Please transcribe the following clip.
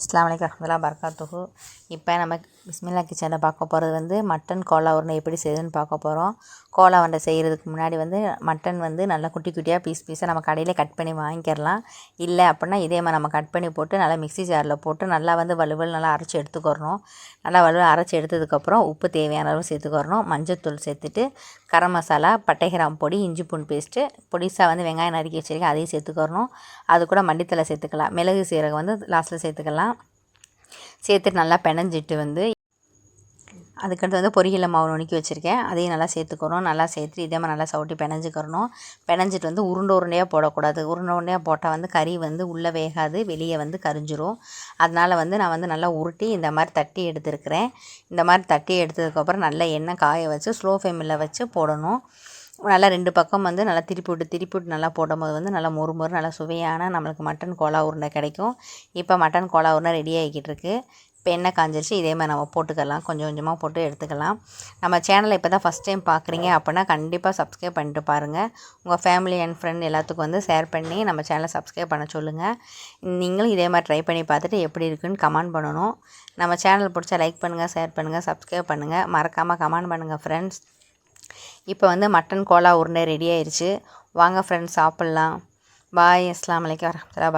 அஸ்லாம் வலைக்கம் வரமத்துல்லா பர்காத்துஹு இப்போ நம்ம பிஸ்மில்லா கிச்சனில் பார்க்க போகிறது வந்து மட்டன் கோலா உருண்டை எப்படி செய்யுதுன்னு பார்க்க போகிறோம் கோலா உருண்டை செய்கிறதுக்கு முன்னாடி வந்து மட்டன் வந்து நல்லா குட்டி குட்டியாக பீஸ் பீஸாக நம்ம கடையில் கட் பண்ணி வாங்கிக்கிறலாம். இல்லை அப்படின்னா இதே மாதிரி நம்ம கட் பண்ணி போட்டு நல்லா மிக்ஸி ஜாரில் போட்டு நல்லா வந்து வலுவல் நல்லா அரைச்சி எடுத்துக்கிறணும். நல்லா வலுவல் அரைச்சி எடுத்ததுக்கப்புறம் உப்பு தேவையான அளவு சேர்த்துக்கிறணும். மஞ்சத்தூள் சேர்த்துட்டு கரம் மசாலா பட்டை கிராம் பொடி இஞ்சி பூண்டு பேஸ்ட்டு பொடிசாக வந்து வெங்காயம் நறுக்கி வச்சுருக்கேன் அதையும் சேர்த்துக்கிறணும். அது கூட மண்டித்தலை சேர்த்துக்கலாம். மிளகு சீரகம் வந்து லாஸ்ட்டில் சேர்த்துக்கலாம். சேர்த்துட்டு நல்லா பிணைஞ்சிட்டு வந்து அதுக்கடுத்து வந்து பொரியல மாவு நுணுக்கி வச்சுருக்கேன். அதையும் நல்லா சேர்த்துக்கிறோம் நல்லா சேர்த்து இதே மாதிரி நல்லா சவுட்டி பிணைஞ்சிக்கிறணும் பிணைஞ்சிட்டு வந்து உருண்டை உருண்டையாக போடக்கூடாது. உருண்டை உருண்டையாக போட்டால் வந்து கறி வந்து உள்ளே வேகாது வெளியே வந்து கரிஞ்சிரும். அதனால் வந்து நான் வந்து நல்லா உருட்டி இந்த மாதிரி தட்டி எடுத்துருக்கிறேன். இந்த மாதிரி தட்டி எடுத்ததுக்கப்புறம் நல்லா எண்ணெய் காய வச்சு ஸ்லோ ஃப்ளேமில் வச்சு போடணும். நல்லா ரெண்டு பக்கம் வந்து நல்லா திருப்பி விட்டு திருப்பி விட்டு நல்லா போடும்போது வந்து நல்லா மொறு மொறு நல்லா சுவையான நம்மளுக்கு மட்டன் கோலா உருண்டை கிடைக்கும். இப்போ மட்டன் கோலா உருண்டை ரெடி ஆகிக்கிட்டு இருக்குது இப்போ எண்ணெய் காஞ்சிருச்சு இதே மாதிரி நம்ம போட்டுக்கலாம். கொஞ்சம் கொஞ்சமாக போட்டு எடுத்துக்கலாம். நம்ம சேனலை இப்போ தான் ஃபஸ்ட் டைம் பார்க்குறீங்க அப்படின்னா கண்டிப்பாக சப்ஸ்கிரைப் பண்ணிட்டு பாருங்கள் உங்கள் ஃபேமிலி அண்ட் ஃப்ரெண்ட் எல்லாத்துக்கும் வந்து ஷேர் பண்ணி நம்ம சேனலை சப்ஸ்கிரைப் பண்ண சொல்லுங்கள் நீங்களும் இதே மாதிரி ட்ரை பண்ணி பார்த்துட்டு எப்படி இருக்குன்னு கமெண்ட் பண்ணணும். நம்ம சேனல் பிடிச்சா லைக் பண்ணுங்கள் ஷேர் பண்ணுங்கள் சப்ஸ்கிரைப் பண்ணுங்கள் மறக்காமல் கமெண்ட் பண்ணுங்கள் ஃப்ரெண்ட்ஸ் இப்போ வந்து மட்டன் கோலா உருண்டை ரெடி ஆயிடுச்சு வாங்க ஃப்ரெண்ட்ஸ் சாப்பிட்லாம். பாய் அஸ்லாம் வலைக்கம் வரமத்துல்லா